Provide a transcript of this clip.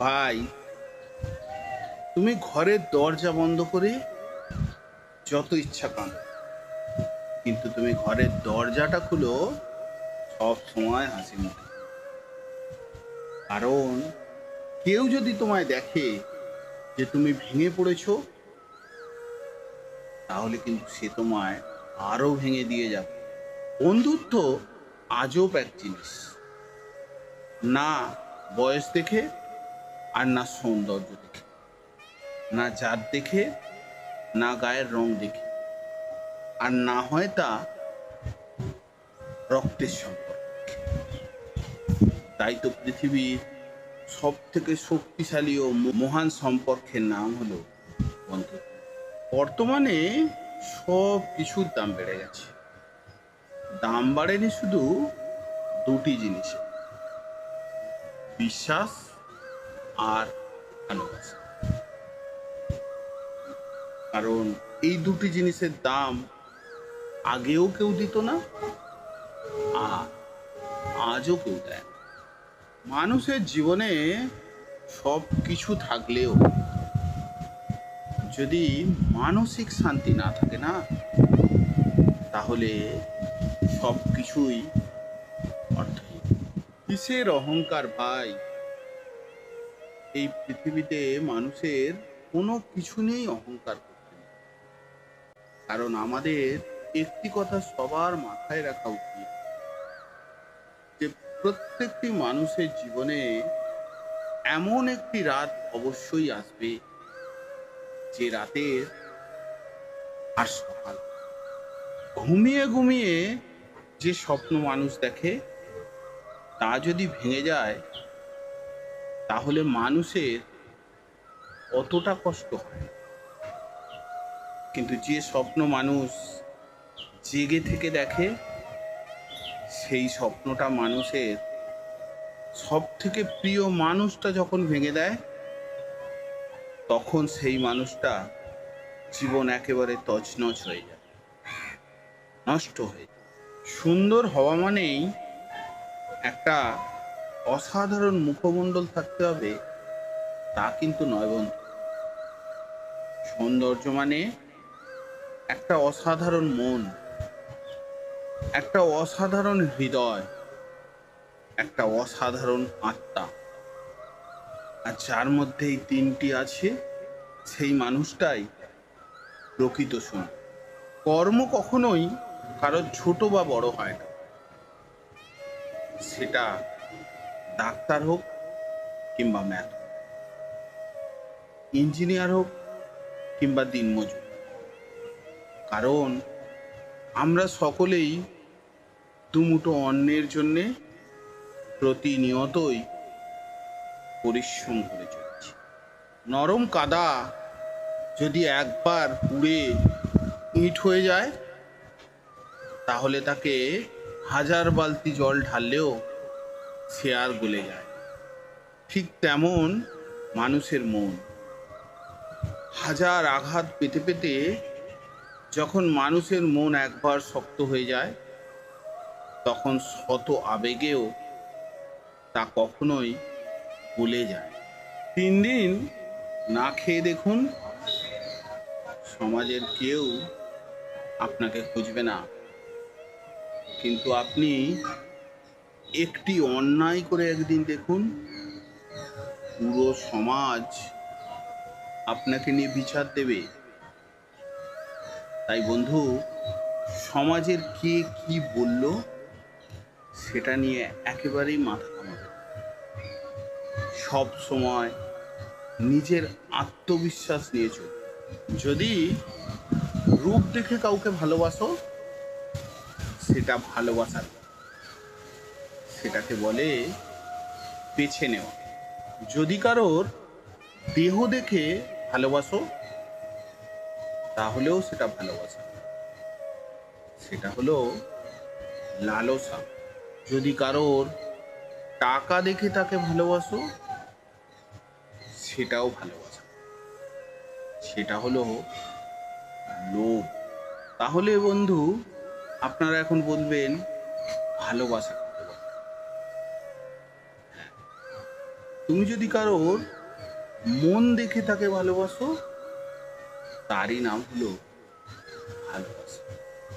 ভাই, তুমি ঘরের দরজা বন্ধ করে যত ইচ্ছা কাঁদো কিন্তু তুমি ঘরের দরজাটা খুলো সব সময় হাসি মুখে। কারণ কেউ যদি তোমায় দেখে যে তুমি ভেঙে পড়েছো, তাহলে কিন্তু সে তোমায় আরও ভেঙে দিয়ে যাবে। বন্ধুত্ব আজব এক জিনিস। না বয়স দেখে আর না সৌন্দর্য দেখে, না জাত দেখে, না গায়ের রং দেখে, আর না হয় তা রক্তের সম্পর্ক। তাই তো পৃথিবীর সব থেকে শক্তিশালী ও মহান সম্পর্কের নাম হলো বন্ধুত্ব বর্তমানে সব কিছুর দাম বেড়ে গেছে। দাম বাড়েনি শুধু দুটি জিনিসে, বিশ্বাস আর ভালোবাসা কারণ এই দুটি জিনিসের দাম আগেও কেউ দিত না, আর আজও কেউ দেয় না। মানুষের জীবনে সব কিছু থাকলেও যদি মানসিক শান্তি না থাকে না, তাহলে সব কিছুই অর্থহীন কিসের অহংকার ভাই? এই পৃথিবীতে মানুষের কোনো কিছু নেই অহংকার করতে। কারণ আমাদের একটি কথা সবার মাথায় রাখা উচিত। যে প্রত্যেকটি মানুষের জীবনে এমন একটি রাত অবশ্যই আসবে, যে রাতের আর সকাল। ঘুমিয়ে ঘুমিয়ে যে স্বপ্ন মানুষ দেখে, তা যদি ভেঙে যায় তাহলে মানুষের অতটা কষ্ট হয় কিন্তু যে স্বপ্ন মানুষ জেগে থেকে দেখে, সেই স্বপ্নটা মানুষের সব থেকে প্রিয় মানুষটা যখন ভেঙে দেয়, তখন সেই মানুষটা জীবন একেবারে তছনছ হয়ে যায়, নষ্ট হয়ে যায়। সুন্দর হওয়া মানেই একটা অসাধারণ মুখমণ্ডল থাকতে হবে, তা কিন্তু নয় বন্ধু। সৌন্দর্য মানে একটা অসাধারণ মন, একটা অসাধারণ হৃদয়, একটা অসাধারণ আত্মা। আর যার মধ্যে এই তিনটি আছে, সেই মানুষটাই প্রকৃত সুন্দর কর্ম কখনোই কারোর ছোট বা বড় হয় না। সেটা ডাক্তার হোক কিংবা ম্যাথ ইঞ্জিনিয়ার হোক কিংবা দিনমজুর কারণ আমরা সকলেই দুমুটো অন্যের জন্যে প্রতিনিয়তই পরিশ্রম করে চলেছি। নরম কাদা যদি একবার পুড়ে ইট হয়ে যায়, তাহলে তাকে হাজার বালতি জল ঢাললেও সে আর গলে যায়। ঠিক তেমন মানুষের মন। হাজার আঘাত পেতে পেতে যখন মানুষের মন একবার শক্ত হয়ে যায়, তখন শত আবেগেও তা কখনোই ভুলে যায়। তিন দিন না খেয়ে দেখুন, সমাজের কেউ আপনাকে খুঁজবে না। কিন্তু আপনি একটি অন্যায় করে একদিন দেখুন, পুরো সমাজ আপনাকে নিয়ে বিচার দেবে তাই বন্ধু, সমাজের কে কি বলল, সেটা নিয়ে একেবারেই মাথা ঘামাবে না। সব সময় নিজের আত্মবিশ্বাস নিয়ে যদি রূপ দেখে কাউকে ভালোবাসো, সেটা ভালোবাসার। সেটাকে বলে বেছে নেওয়া। যদি কারোর দেহ দেখে ভালোবাসো, তাহলেও সেটা ভালোবাসা। সেটা হলো লালসা। যদি কারোর টাকা দেখে তাকে ভালোবাসো, সেটাও ভালোবাসা। সেটা হলো লোভ। তাহলে বন্ধু, আপনারা এখন বলবেন ভালোবাসা। তুমি যদি কারোর মন দেখে তাকে ভালোবাসো তারই নাম হলো